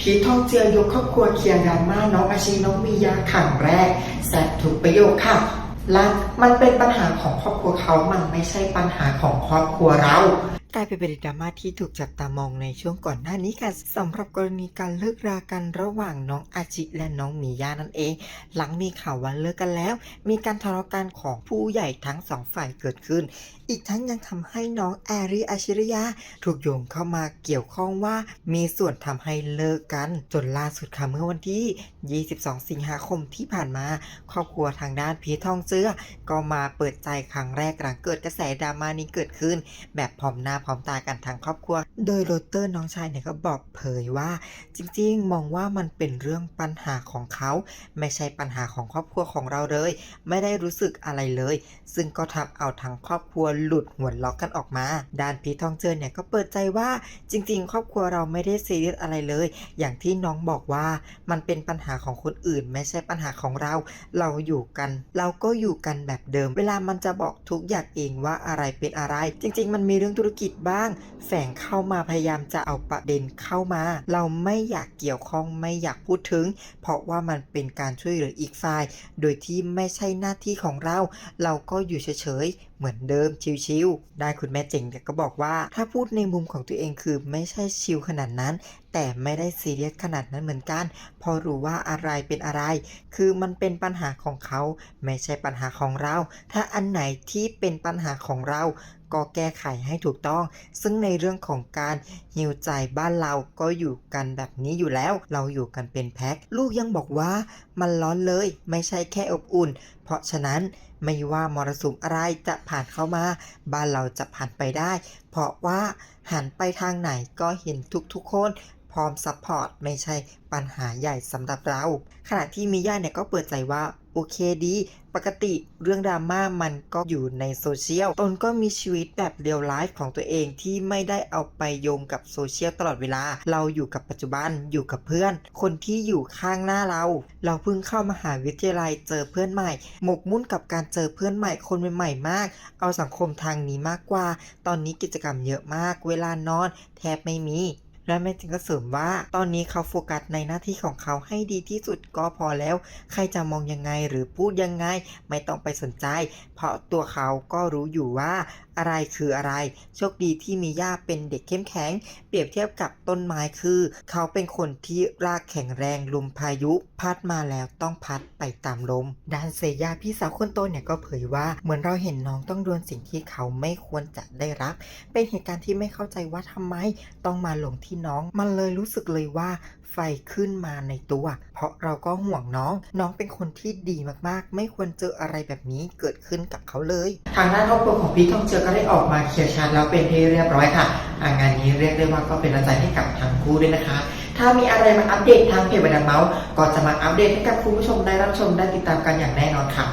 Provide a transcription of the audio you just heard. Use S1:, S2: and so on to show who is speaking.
S1: ผีทองเจือยกครอบครัวเคียงดราม่าน้องอาชีน้องมียาขังแรกแซบถูกประโยคค่ะ และมันเป็นปัญหาของครอบครัวเขามันไม่ใช่ปัญหาของครอบครัวเรา กลายเป็นประเด็นดราม่าที่ถูกจับตามองในช่วงก่อนหน้านี้ค่ะสำหรับกรณีการเลิกรากันระหว่างน้องอาชิและน้องมียานั่นเอง หลังมีข่าวว่าเลิกกันแล้ว มีการทะเลาะกันของผู้ใหญ่ทั้งสองฝ่ายเกิดขึ้น อีกทั้งยังทำให้น้องแอรีอาชิริยะถูกโยงเข้ามาเกี่ยวข้องว่า มีส่วนทำให้เลิกกัน จนล่าสุดค่ะเมื่อวันที่ 22 สิงหาคมที่ผ่านมา ครอบครัวทางด้านพีททองเจือก็มาเปิดใจครั้งแรกหลังเกิดกระแสดราม่านี้เกิดขึ้น แบบพร้อมหน้าพร้อมตากันทั้งครอบครัว โดยโรเตอร์น้องชายเนี่ยก็บอกเผยว่าจริงๆ มองว่ามันเป็นเรื่องปัญหาของเขา ไม่ใช่ปัญหาของครอบครัวของเราเลย ไม่ได้รู้สึกอะไรเลย ซึ่งก็ทำเอาทั้งครอบครัวหลุดหัวล็อกกันออกมา ด้านพีททองเจินเนี่ยก็เปิดใจว่าจริง ๆ ครอบครัวเราไม่ได้ซีเรียสอะไรเลย อย่างที่น้องบอกว่ามันเป็นปัญหาของคนอื่น ไม่ใช่ปัญหาของเรา เราอยู่กัน เราก็อยู่กันแบบเดิม เวลามันจะบอกทุกอย่างเองว่าอะไรเป็นอะไร จริง ๆ มันมีเรื่องธุรกิจบ้าง แฝงเข้ามาพยายามจะเอาประเด็นเข้ามา เราไม่อยากเกี่ยวข้องไม่อยากพูดถึง เพราะว่ามันเป็นการช่วยเหลืออีกฝ่าย โดยที่ไม่ใช่หน้าที่ของเรา เราก็อยู่เฉยๆเหมือนเดิมชิวๆได้คุณแม่เจ๋งก็บอกว่า ถ้าพูดในมุมของตัวเองคือไม่ใช่ชิลขนาดนั้น แต่ไม่ได้ซีเรียสขนาดนั้นเหมือนกัน พอรู้ว่าอะไรเป็นอะไร คือมันเป็นปัญหาของเขา ไม่ใช่ปัญหาของเรา ถ้าอันไหนที่เป็นปัญหาของเรา ก็แก้ไขให้ถูกต้อง ซึ่งในเรื่องของการหิวใจบ้านเราก็อยู่กันแบบนี้อยู่แล้ว เราอยู่กันเป็นแพ็คลูกยังบอกว่ามันร้อนเลยไม่ใช่แค่อบอุ่น เพราะฉะนั้นไม่ว่ามรสุมอะไรจะผ่านเข้ามา บ้านเราจะผ่านไปได้ เพราะว่าหันไปทางไหนก็เห็นทุกๆคน พร้อมซัพพอร์ตไม่ใช่ปัญหาใหญ่สำหรับเรา ขณะที่มิย่าเนี่ยก็เปิดใจว่าโอเคดี ปกติเรื่องดราม่ามันก็อยู่ในโซเชียล ตนก็มีชีวิตแบบเรียลไลฟ์ของตัวเองที่ไม่ได้เอาไปโยงกับโซเชียลตลอดเวลา เราอยู่กับปัจจุบันอยู่กับเพื่อน คนที่อยู่ข้างหน้าเรา เราเพิ่งเข้ามหาวิทยาลัยเจอเพื่อนใหม่ หมกมุ่นกับการเจอเพื่อนใหม่คนใหม่ๆมาก เอาสังคมทางนี้มากกว่า ตอนนี้กิจกรรมเยอะมาก เวลานอน แทบไม่มี และแม่จึงก็เสริมว่า ตอนนี้เขาโฟกัสในหน้าที่ของเขาให้ดีที่สุดก็พอแล้ว ใครจะมองยังไงหรือพูดยังไง ไม่ต้องไปสนใจ เพราะตัวเขาก็รู้อยู่ว่า อะไรคืออะไร โชคดีที่มีย่าเป็นเด็กเข้มแข็ง เปรียบเทียบกับต้นไม้คือ เขาเป็นคนที่รากแข็งแรงลมพายุ พัดมาแล้วต้องพัดไปตามลมด้านเซย่าพี่สาวคนโตเนี่ยก็เผยว่าเหมือนเราเห็นน้องต้องโดนสิ่งที่เขาไม่ควรจะได้รับ เป็นเหตุการณ์ที่ไม่เข้าใจว่าทำไมต้องมาหลงที่น้องมันเลยรู้สึกเลยว่า ไฟขึ้นมาในตัว เพราะเราก็ห่วงน้อง น้องเป็นคนที่ดีมากๆ ไม่ควรเจออะไรแบบนี้เกิดขึ้นกับเขาเลย ทางด้านครอบครัวของพี่ทองเจอก็ได้ออกมาเคลียร์ชัดแล้วเป็นที่เรียบร้อยค่ะางานนี้เรียกได้ว่าก็เป็นกำลังใจให้กับทั้งคู่ด้วยนะคะถ้ามีอะไรมาอัปเดตทางเพจวันเมาส์ก็จะมาอัปเดตให้กับคุณผู้ชมได้รับชมได้ติดตามกันอย่างแน่นอนค่ะ